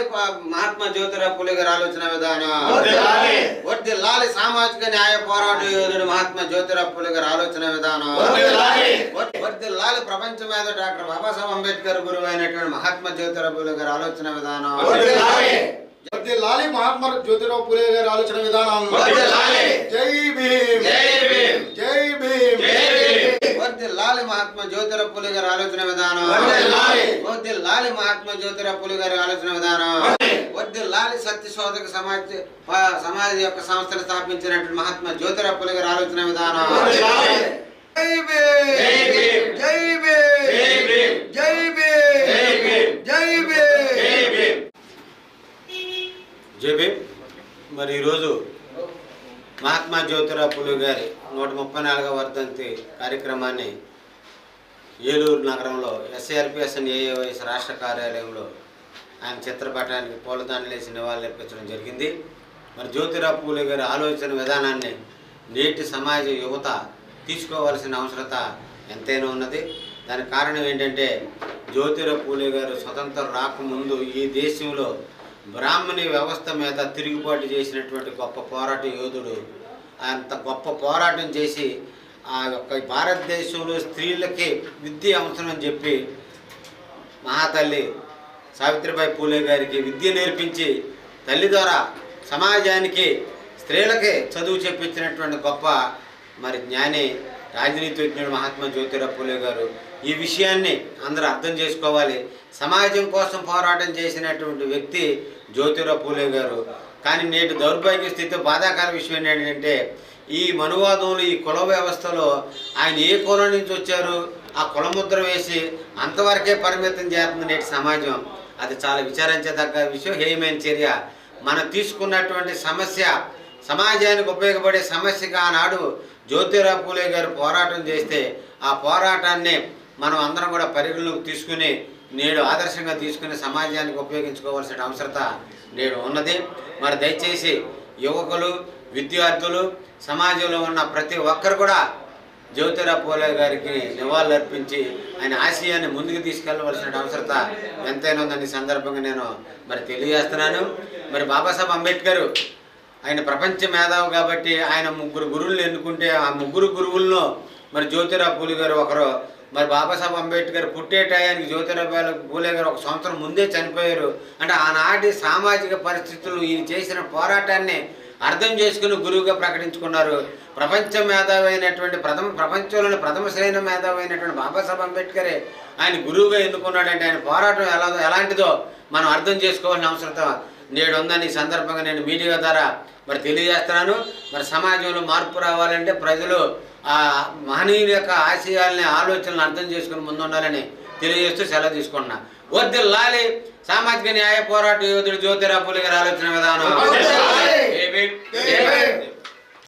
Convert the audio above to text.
వర్దిల్లాలి మహాత్మా జ్యోతిరావు పులే గారి ఆలోచన విధానం. వర్దిల్లాలి సామాజిక న్యాయ పోరాట యోధుడు మహాత్మా జ్యోతిరావు పులే గారి ఆలోచన విధానం ప్రపంచ మీద డాక్టర్ బాబాసాహెబ్ అంబేద్కర్ గురువు అయినటువంటి మహాత్మా జ్యోతిరావు పులే గారి ఆలోచన విధానం. వర్ధిల్లాలి మహాత్మా జ్యోతిరావు పులే గారి ఆలోచన విధానం. జై భీమ్ జై భీమ్. జై భీమ్ మహాత్మా జ్యోతిరావు పులే గారి ఆలోచన విధానం మహాత్మా జ్యోతిరావు పులే గారి ఆలోచన విధానం వర్ధిల్లాలి సత్య శోధక సమాజ్ సమాజ్ యొక్క సంస్థను స్థాపించినటువంటి మహాత్మా జ్యోతిరావు పులే గారి ఆలోచన విధానం వర్ధిల్లాలి. జై భీమ్ జై భీమ్. జై భీమ్ జై భీమ్. జై భీమ్ జై భీమ్. జై జై భీమ్ భీమ్. జై భీమ్ మరి ఈరోజు మహాత్మా జ్యోతిరావు పులే గారి నూట ముప్పై నాలుగవ వర్ధంతి కార్యక్రమాన్ని ఏలూరు నగరంలో ఎస్ఆర్పిఎస్ఎన్ ఏఏవైఎస్ రాష్ట్ర కార్యాలయంలో ఆయన చిత్రపటానికి పూలదండలు వేసి నివాళులర్పించడం జరిగింది. మరి జ్యోతిరావు పూలే గారి ఆలోచన విధానాన్ని నేటి సమాజ యువత తీసుకోవాల్సిన అవసరత ఎంతైనా ఉన్నది. దానికి కారణం ఏంటంటే జ్యోతిరావు పూలే గారు స్వతంత్రం రాకముందు ఈ దేశంలో బ్రాహ్మణి వ్యవస్థ మీద తిరుగుబాటు చేసినటువంటి గొప్ప పోరాట యోధుడు. అంత గొప్ప పోరాటం చేసి ఆ యొక్క భారతదేశంలో స్త్రీలకి విద్య అవసరం అని చెప్పి మహాతల్లి సావిత్రిబాయి పూలే గారికి విద్య నేర్పించి తల్లి ద్వారా సమాజానికి స్త్రీలకి చదువు చెప్పించినటువంటి గొప్ప మరి జ్ఞాని రాజనీతిజ్ఞుడు మహాత్మా జ్యోతిరావు పూలే గారు ఈ విషయాన్ని అందరూ అర్థం చేసుకోవాలి. సమాజం కోసం పోరాటం చేసినటువంటి వ్యక్తి జ్యోతిరావు పూలే గారు. కానీ నేటి దౌర్భాగ్య స్థితి బాధాకర విషయం ఏంటంటే ఈ మనువాదంలో ఈ కుల వ్యవస్థలో ఆయన ఏ కులం నుంచి వచ్చారు? ఆ కులముద్ర వేసి అంతవరకే పరిమితం చేస్తుంది నేటి సమాజం. అది చాలా విచారించదగ్గ విషయం. హేయమైన చర్య. మనం తీసుకున్నటువంటి సమస్య సమాజానికి ఉపయోగపడే సమస్యగా ఆనాడు జ్యోతిరావు పూలే గారు పోరాటం చేస్తే ఆ పోరాటాన్ని మనం అందరం కూడా పరిగణలోకి తీసుకుని నేడు ఆదర్శంగా తీసుకుని సమాజానికి ఉపయోగించుకోవాల్సిన అవసరత నేడు ఉన్నది. మరి దయచేసి యువకులు విద్యార్థులు సమాజంలో ఉన్న ప్రతి ఒక్కరు కూడా జ్యోతిరావు పూలే గారికి నివాళులర్పించి ఆయన ఆశయాన్ని ముందుకు తీసుకెళ్ళవలసిన అవసరత ఎంతైనా ఉందని సందర్భంగా నేను మరి తెలియజేస్తున్నాను. మరి బాబాసాహెబ్ అంబేద్కర్ ఆయన ప్రపంచ మేధావి కాబట్టి ఆయన ముగ్గురు గురువులను ఎన్నుకుంటే ఆ ముగ్గురు గురువుల్లో మరి జ్యోతిరావు పూలే గారు ఒకరు మరి బాబాసాహెబ్ అంబేద్కర్ పుట్టే టయానికి జ్యోతిరావు పూలే గారు ఒక సంవత్సరం ముందే చనిపోయారు. అంటే ఆనాటి సామాజిక పరిస్థితులు ఈయన చేసిన పోరాటాన్ని అర్థం చేసుకుని గురువుగా ప్రకటించుకున్నారు. ప్రపంచ మేధావి అయినటువంటి ప్రథమ ప్రపంచంలోని ప్రథమ శ్రేణి మేధావి అయినటువంటి బాబాసాహెబ్ అంబేద్కరే ఆయన గురువుగా ఎన్నుకున్నాడంటే ఆయన పోరాటం ఎలా ఎలాంటిదో మనం అర్థం చేసుకోవాల్సిన అవసరం నేడు ఉందని ఈ సందర్భంగా నేను మీడియా ద్వారా మరి తెలియజేస్తున్నాను. మరి సమాజంలో మార్పు రావాలంటే ప్రజలు ఆ మహనీయుల యొక్క ఆశయాల్ని ఆలోచనలు అర్థం చేసుకుని ముందుండాలని తెలియజేస్తూ సెలవు తీసుకుంటున్నా. వద్దు లాలి సామాజిక న్యాయ పోరాట యోధుడు జ్యోతిరావు పూలే గారి ఆలోచన విధానం.